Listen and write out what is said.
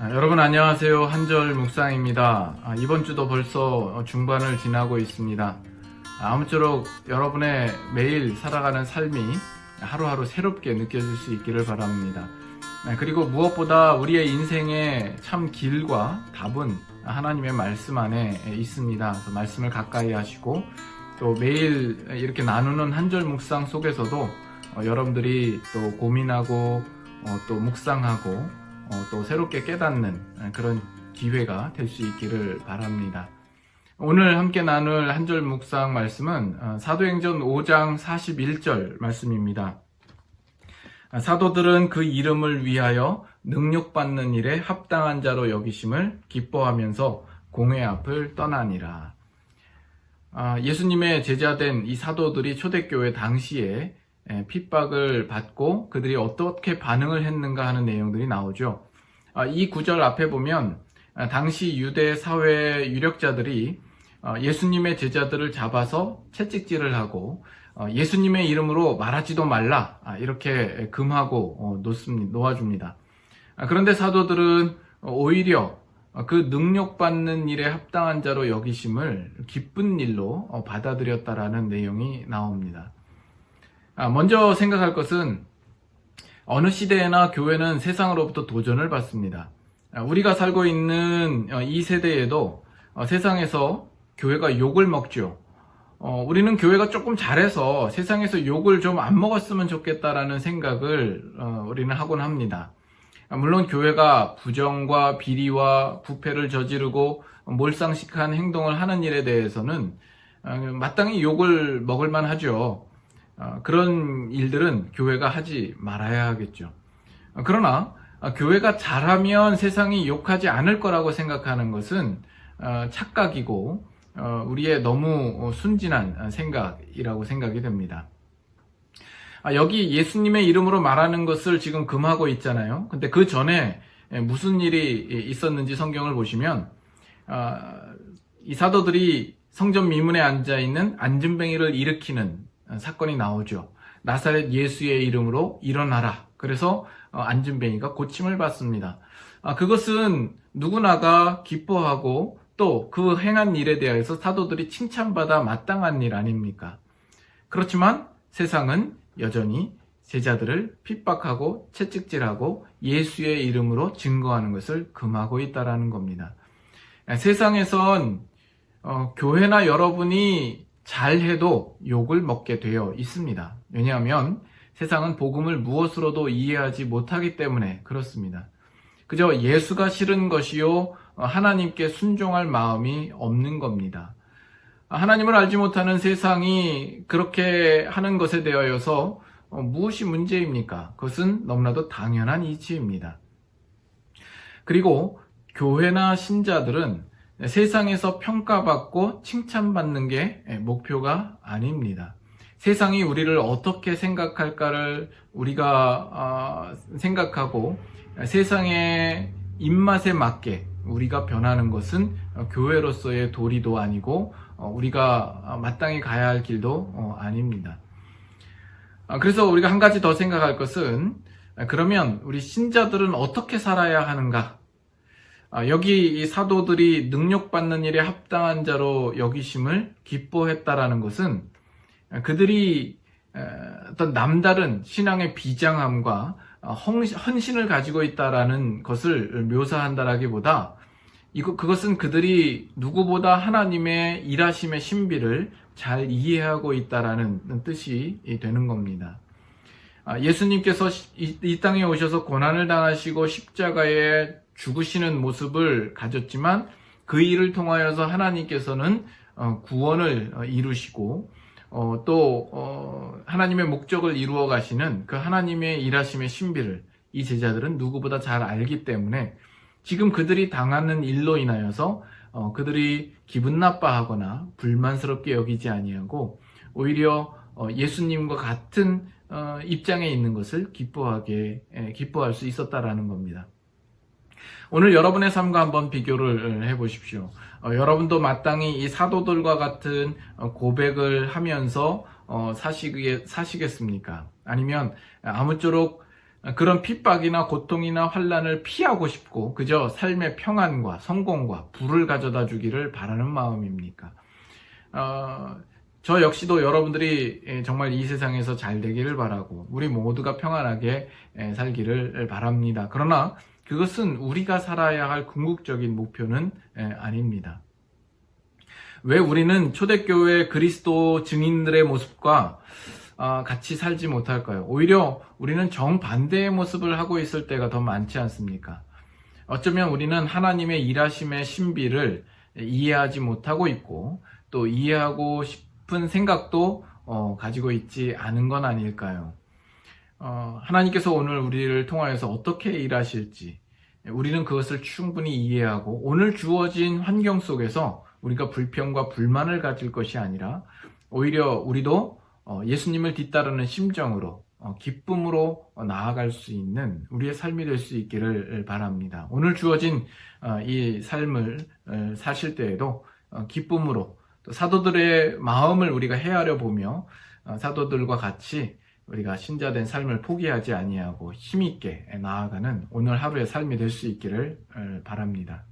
아, 여러분 안녕하세요. 한절 묵상입니다. 아, 이번 주도 벌써 중반을 지나고 있습니다. 아, 아무쪼록 여러분의 매일 살아가는 삶이 하루하루 새롭게 느껴질 수 있기를 바랍니다. 아, 그리고 무엇보다 우리의 인생의 참 길과 답은 하나님의 말씀 안에 있습니다. 말씀을 가까이 하시고 또 매일 이렇게 나누는 한절 묵상 속에서도 어, 여러분들이 또 고민하고 어, 또 묵상하고 어, 또 새롭게 깨닫는 그런 기회가 될 수 있기를 바랍니다. 오늘 함께 나눌 한 절 묵상 말씀은 어, 사도행전 5장 41절 말씀입니다. 아, 사도들은 그 이름을 위하여 능력받는 일에 합당한 자로 여기심을 기뻐하면서 공회 앞을 떠나니라. 아, 예수님의 제자된 이 사도들이 초대교회 당시에 에, 핍박을 받고 그들이 어떻게 반응을 했는가 하는 내용들이 나오죠. 아, 이 구절 앞에 보면 아, 당시 유대 사회 유력자들이 어, 예수님의 제자들을 잡아서 채찍질을 하고 어, 예수님의 이름으로 말하지도 말라 아, 이렇게 금하고 어, 놓아줍니다. 아, 그런데 사도들은 오히려 그 능력받는 일에 합당한 자로 여기심을 기쁜 일로 받아들였다라는 내용이 나옵니다. 아, 먼저 생각할 것은 어느 시대에나 교회는 세상으로부터 도전을 받습니다. 아, 우리가 살고 있는 어, 이 세대에도 어, 세상에서 교회가 욕을 먹죠. 어, 우리는 교회가 조금 잘해서 세상에서 욕을 좀 안 먹었으면 좋겠다라는 생각을 우리는 하곤 합니다. 아, 물론 교회가 부정과 비리와 부패를 저지르고 몰상식한 행동을 하는 일에 대해서는 마땅히 욕을 먹을 만 하죠. 어, 그런 일들은 교회가 하지 말아야 하겠죠. 어, 그러나 어, 교회가 잘하면 세상이 욕하지 않을 거라고 생각하는 것은 착각이고 우리의 너무 순진한 생각이라고 생각이 됩니다. 아, 여기 예수님의 이름으로 말하는 것을 지금 금하고 있잖아요. 근데 그 전에 무슨 일이 있었는지 성경을 보시면 이 사도들이 성전 미문에 앉아 있는 안진뱅이를 일으키는 사건이 나오죠. 나사렛 예수의 이름으로 일어나라. 그래서 어, 안진뱅이가 고침을 받습니다. 아, 그것은 누구나가 기뻐하고 또 그 행한 일에 대해서 사도들이 칭찬받아 마땅한 일 아닙니까? 그렇지만 세상은 여전히 제자들을 핍박하고 채찍질하고 예수의 이름으로 증거하는 것을 금하고 있다라는 겁니다. 세상에선 어, 교회나 여러분이 잘해도 욕을 먹게 되어 있습니다. 왜냐하면 세상은 복음을 무엇으로도 이해하지 못하기 때문에 그렇습니다. 그저 예수가 싫은 것이요, 하나님께 순종할 마음이 없는 겁니다. 하나님을 알지 못하는 세상이 그렇게 하는 것에 대하여서 무엇이 문제입니까? 그것은 너무나도 당연한 이치입니다. 그리고 교회나 신자들은 세상에서 평가받고 칭찬받는 게 목표가 아닙니다. 세상이 우리를 어떻게 생각할까를 우리가 아, 생각하고 세상의 입맛에 맞게 우리가 변하는 것은 교회로서의 도리도 아니고 어, 우리가 마땅히 가야 할 길도 어, 아닙니다. 아, 그래서 우리가 한 가지 더 생각할 것은 그러면 우리 신자들은 어떻게 살아야 하는가? 아, 여기 이 사도들이 능력받는 일에 합당한 자로 여기심을 기뻐했다라는 것은 그들이 어떤 남다른 신앙의 비장함과 어, 헌신을 가지고 있다라는 것을 묘사한다라기보다 이거 그것은 그들이 누구보다 하나님의 일하심의 신비를 잘 이해하고 있다라는 뜻이 되는 겁니다. 아, 예수님께서 이 땅에 오셔서 고난을 당하시고 십자가에 죽으시는 모습을 가졌지만 그 일을 통하여서 하나님께서는 어, 구원을 어, 이루시고 어, 또 하나님의 목적을 이루어 가시는 그 하나님의 일하심의 신비를 이 제자들은 누구보다 잘 알기 때문에 지금 그들이 당하는 일로 인하여서 그들이 기분 나빠하거나 불만스럽게 여기지 아니하고 오히려 예수님과 같은 입장에 있는 것을 기뻐하게 기뻐할 수 있었다라는 겁니다. 오늘 여러분의 삶과 한번 비교를 해보십시오. 어, 여러분도 마땅히 이 사도들과 같은 어, 고백을 하면서 어, 사시게, 사시겠습니까? 아니면 아무쪼록 그런 핍박이나 고통이나 환란을 피하고 싶고 그저 삶의 평안과 성공과 부를 가져다 주기를 바라는 마음입니까? 어, 저 역시도 여러분들이 예, 정말 이 세상에서 잘 되기를 바라고 우리 모두가 평안하게 예, 살기를 바랍니다. 그러나 그것은 우리가 살아야 할 궁극적인 목표는 예, 아닙니다. 왜 우리는 초대교회 그리스도 증인들의 모습과 아, 같이 살지 못할까요? 오히려 우리는 정반대의 모습을 하고 있을 때가 더 많지 않습니까? 어쩌면 우리는 하나님의 일하심의 신비를 이해하지 못하고 있고 또 이해하고 싶은 생각도 어, 가지고 있지 않은 건 아닐까요? 어, 하나님께서 오늘 우리를 통하여서 어떻게 일하실지 우리는 그것을 충분히 이해하고 오늘 주어진 환경 속에서 우리가 불평과 불만을 가질 것이 아니라 오히려 우리도 어, 예수님을 뒤따르는 심정으로 어, 기쁨으로 어, 나아갈 수 있는 우리의 삶이 될 수 있기를 바랍니다. 오늘 주어진 어, 이 삶을 어, 사실 때에도 어, 기쁨으로 또 사도들의 마음을 우리가 헤아려 보며 어, 사도들과 같이 우리가 신자된 삶을 포기하지 아니하고 힘있게 나아가는 오늘 하루의 삶이 될 수 있기를 어, 바랍니다.